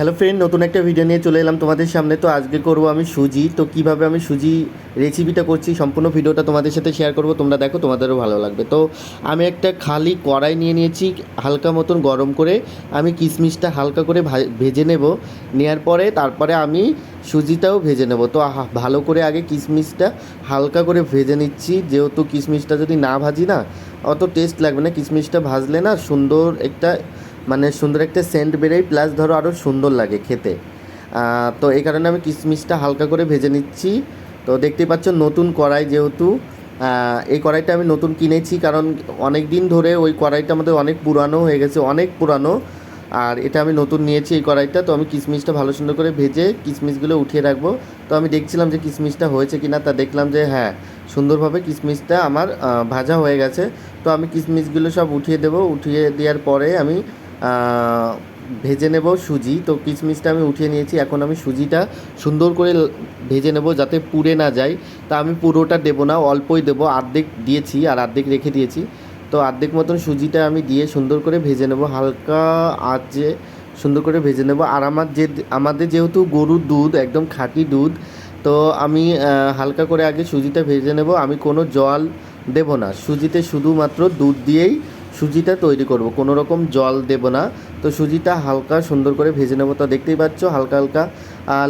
Hello friend নতুন একটা video নিয়ে চলে এলাম তোমাদের সামনে। তো আজকে করব আমি সুজি। তো কীভাবে আমি সুজি রেসিপিটা করছি সম্পূর্ণ ভিডিওটা তোমাদের সাথে শেয়ার করব। তোমরা দেখো, তোমাদেরও ভালো লাগবে। তো আমি একটা খালি কড়াই নিয়ে নিয়েছি, হালকা মতন গরম করে। আমি কিশমিশটা হালকা করে ভেজে নেব। নেওয়ার পরে তারপরে আমি সুজিটাও ভেজে নেব। তো ভালো করে আগে কিশমিশটা হালকা করে ভেজে নিচ্ছি। যেহেতু কিশমিশটা যদি না ভাজি না, অত টেস্ট লাগবে না। কিশমিশটা ভাজলে না সুন্দর একটা মানে সুন্দর একটা সেন্ট বেরোয় প্লাস ধরো আরও সুন্দর লাগে খেতে। তো এই কারণে আমি কিশমিশটা হালকা করে ভেজে নিচ্ছি। তো দেখতেই পাচ্ছ নতুন কড়াই যেহেতু এই কড়াইটা আমি নতুন কিনেছি কারণ অনেক দিন ধরে ওই কড়াইটা আমাদের অনেক পুরানো হয়ে গেছে, অনেক পুরানো। আর এটা আমি নতুন নিয়েছি এই কড়াইটা, তো আমি কিশমিশটা ভালো সুন্দর করে ভেজে কিশমিশগুলো উঠিয়ে রাখব। তো আমি দেখছিলাম যে কিশমিশটা হয়েছে কি না তা দেখলাম যে হ্যাঁ সুন্দরভাবে কিশমিশটা আমার ভাজা হয়ে গেছে। তো আমি কিশমিশগুলো সব উঠিয়ে দেবো, উঠিয়ে দেওয়ার পরে আমি ভেজে নেব সুজি। তো কিশমিশটা আমি উঠিয়ে নিয়েছি। এখন আমি সুজিটা সুন্দর করে ভেজে নেব যাতে পুড়ে না যায়। তা আমি পুরোটা দেবো না, অল্পই দেবো। অর্ধেক দিয়েছি আর অর্ধেক রেখে দিয়েছি। তো অর্ধেক মতন সুজিটা আমি দিয়ে সুন্দর করে ভেজে নেব। হালকা আঁচে সুন্দর করে ভেজে নেব। আর আমার যে আমাদের যেহেতু গরুর দুধ, একদম খাঁটি দুধ, তো আমি হালকা করে আগে সুজিটা ভেজে নেব। আমি কোনো জল দেব না। সুজিতে শুধুমাত্র দুধ দিয়েই সুজিটা তৈরি করব। কোনো রকম জল দেব না। তো সুজিটা হালকা সুন্দর করে ভেজে নেব। তো দেখতেই পাচ্ছ হালকা হালকা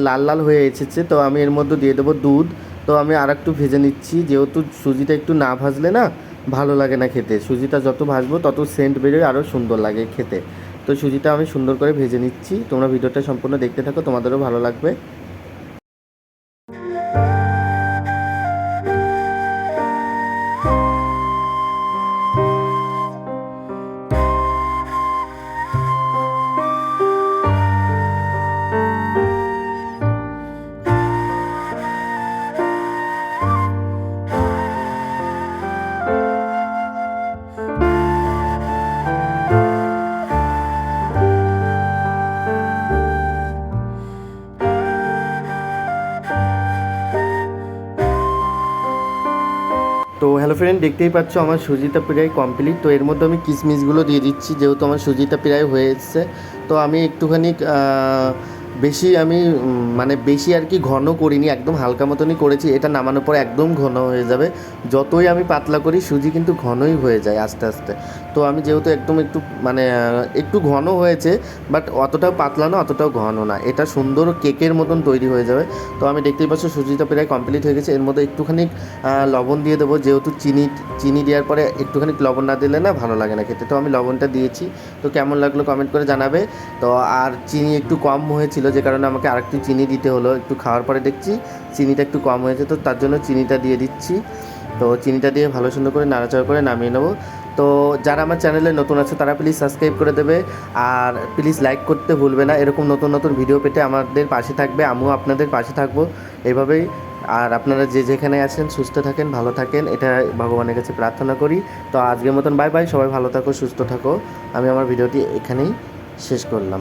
লাল লাল হয়ে এসেছে। তো আমি এর মধ্যে দিয়ে দেবো দুধ। তো আমি আর একটু ভেজে নিচ্ছি। যেহেতু সুজিটা একটু না ভাজলে না ভালো লাগে না খেতে। সুজিটা যত ভাজবো তত সেন্ট বেরোয় আরও সুন্দর লাগে খেতে। তো সুজিটা আমি সুন্দর করে ভেজে নিচ্ছি। তোমরা ভিডিওটা সম্পূর্ণ দেখতে থাকো। তোমাদেরও ভালো লাগবে। তো হ্যালো ফ্রেন্ড দেখতেই পাচ্ছ আমার সুজিতা প্রায় কমপ্লিট তো এর মধ্যে আমি কিশমিশগুলো দিয়ে দিচ্ছি, যেহেতু আমার সুজিতা প্রায় হয়ে এসছে তো আমি একটুখানি বেশি আমি মানে বেশি আর কি ঘন করিনি, একদম হালকা মতনই করেছি। এটা নামানোর পর একদম ঘন হয়ে যাবে। যতই আমি পাতলা করি, সুজি কিন্তু ঘনই হয়ে যায় আস্তে আস্তে। তো আমি যেহেতু একদম একটু মানে একটু ঘন হয়েছে বাট অতটাও পাতলা না, অতটাও ঘন না। এটা সুন্দর কেকের মতন তৈরি হয়ে যাবে। তো আমি দেখতেই পাচ্ছ, সুজিটা প্রায় কমপ্লিট হয়ে গেছে। এর মধ্যে একটুখানি লবণ দিয়ে দেবো, যেহেতু চিনি চিনি দেওয়ার পরে একটুখানি লবণ না দিলে না ভালো লাগে না খেতে। তো আমি লবণটা দিয়েছি। তো কেমন লাগল কমেন্ট করে জানাবে। তো আর চিনি একটু কম হয়েছিল যে কারণে আমাকে আরেকটু চিনি দিতে হলো। একটু খাওয়ার পরে দেখছি চিনিটা একটু কম হয়েছে, তো তার জন্য চিনিটা দিয়ে দিচ্ছি। তো চিনিটা দিয়ে ভালো সুন্দর করে নাড়াচাড়া করে নামিয়ে নেব। তো যারা আমার চ্যানেলে নতুন আছে, তারা প্লিজ সাবস্ক্রাইব করে দেবে। আর প্লিজ লাইক করতে ভুলবে না। এরকম নতুন নতুন ভিডিও পেতে আমাদের পাশে থাকবে। আমিও আপনাদের পাশে থাকব। এভাবেই। আর আপনারা যে যেখানে আছেন, সুস্থ থাকেন, ভালো থাকেন, এটা ভগবানের কাছে প্রার্থনা করি। তো আজকের মতন বাই বাই সবাই ভালো থাকো, সুস্থ থাকো। আমি আমার ভিডিওটি এখানেই শেষ করলাম।